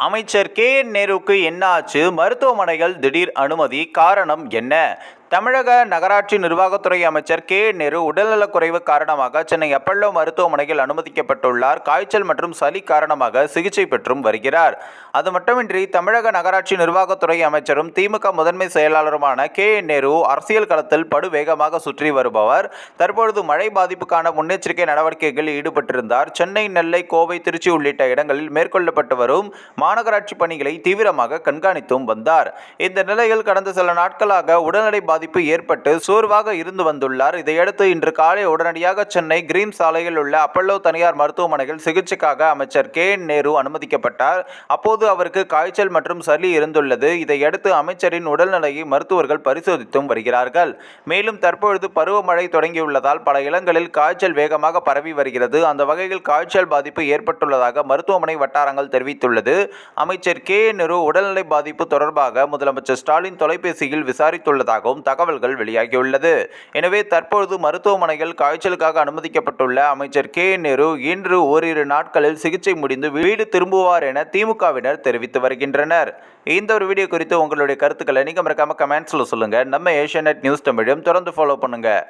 அமைச்சர் K N நேருவுக்கு என்ன ஆச்சு மருத்துவமனைகள் திடீர் அனுமதி காரணம் என்ன? தமிழக நகராட்சி நிர்வாகத்துறை அமைச்சர் கே. நேரு உடல்நலக்குறைவு காரணமாக சென்னை அப்பல்லோ மருத்துவமனையில் அனுமதிக்கப்பட்டுள்ளார். காய்ச்சல் மற்றும் சளி காரணமாக சிகிச்சை பெற்றும் வருகிறார். அது மட்டுமின்றி தமிழக நகராட்சி நிர்வாகத்துறை அமைச்சரும் திமுக முதன்மை செயலாளருமான கே. நேரு அரசியல் களத்தில் படுவேகமாக சுற்றி வருபவர். தற்பொழுது மழை பாதிப்புக்கான முன்னெச்சரிக்கை நடவடிக்கைகளில் ஈடுபட்டிருந்தார். சென்னை நெல்லை கோவை திருச்சி உள்ளிட்ட இடங்களில் மேற்கொள்ளப்பட்டு வரும் மாநகராட்சி பணிகளை தீவிரமாக கண்காணித்தும் வந்தார். இந்த நிலையில் கடந்த சில நாட்களாக உடல்நடை பாதிப்பு ஏற்பட்டு சோர்வாக இருந்து வந்துள்ளார். இதையடுத்து இன்று காலை உடனடியாக சென்னை கிரீன் சாலையில் உள்ள அப்பல்லோ தனியார் மருத்துவமனையில் சிகிச்சைக்காக அமைச்சர் கே என் நேரு அனுமதிக்கப்பட்டார். அப்போது அவருக்கு காய்ச்சல் மற்றும் சளி இருந்துள்ளது. இதையடுத்து அமைச்சரின் உடல்நிலையை மருத்துவர்கள் பரிசோதித்தும் வருகிறார்கள். மேலும் தற்பொழுது பருவமழை தொடங்கியுள்ளதால் பல இடங்களில் காய்ச்சல் வேகமாக பரவி வருகிறது. அந்த வகையில் காய்ச்சல் பாதிப்பு ஏற்பட்டுள்ளதாக மருத்துவமனை வட்டாரங்கள் தெரிவித்துள்ளது. அமைச்சர் கே நேரு உடல்நிலை பாதிப்பு தொடர்பாக முதலமைச்சர் ஸ்டாலின் தொலைபேசியில் விசாரித்துள்ளதாகவும் தகவல்கள் வெளியாகியுள்ளது. எனவே தற்பொழுது மருத்துவமனையில் காய்ச்சலுக்காக அனுமதிக்கப்பட்டுள்ள அமைச்சர் கே. நேரு இன்று ஓரிரு நாட்களில் சிகிச்சை முடிந்து வீடு திரும்புவார் என திமுகவினர் தெரிவித்து வருகின்றனர். இந்த ஒரு வீடியோ குறித்து உங்களுடைய கருத்துக்களை நீங்கள் மறக்காம கமெண்ட்ஸில் சொல்லுங்கள் நம்ம ஏஷியா நியூஸ் தமிழையும் தொடர்ந்து ஃபாலோ பண்ணுங்கள்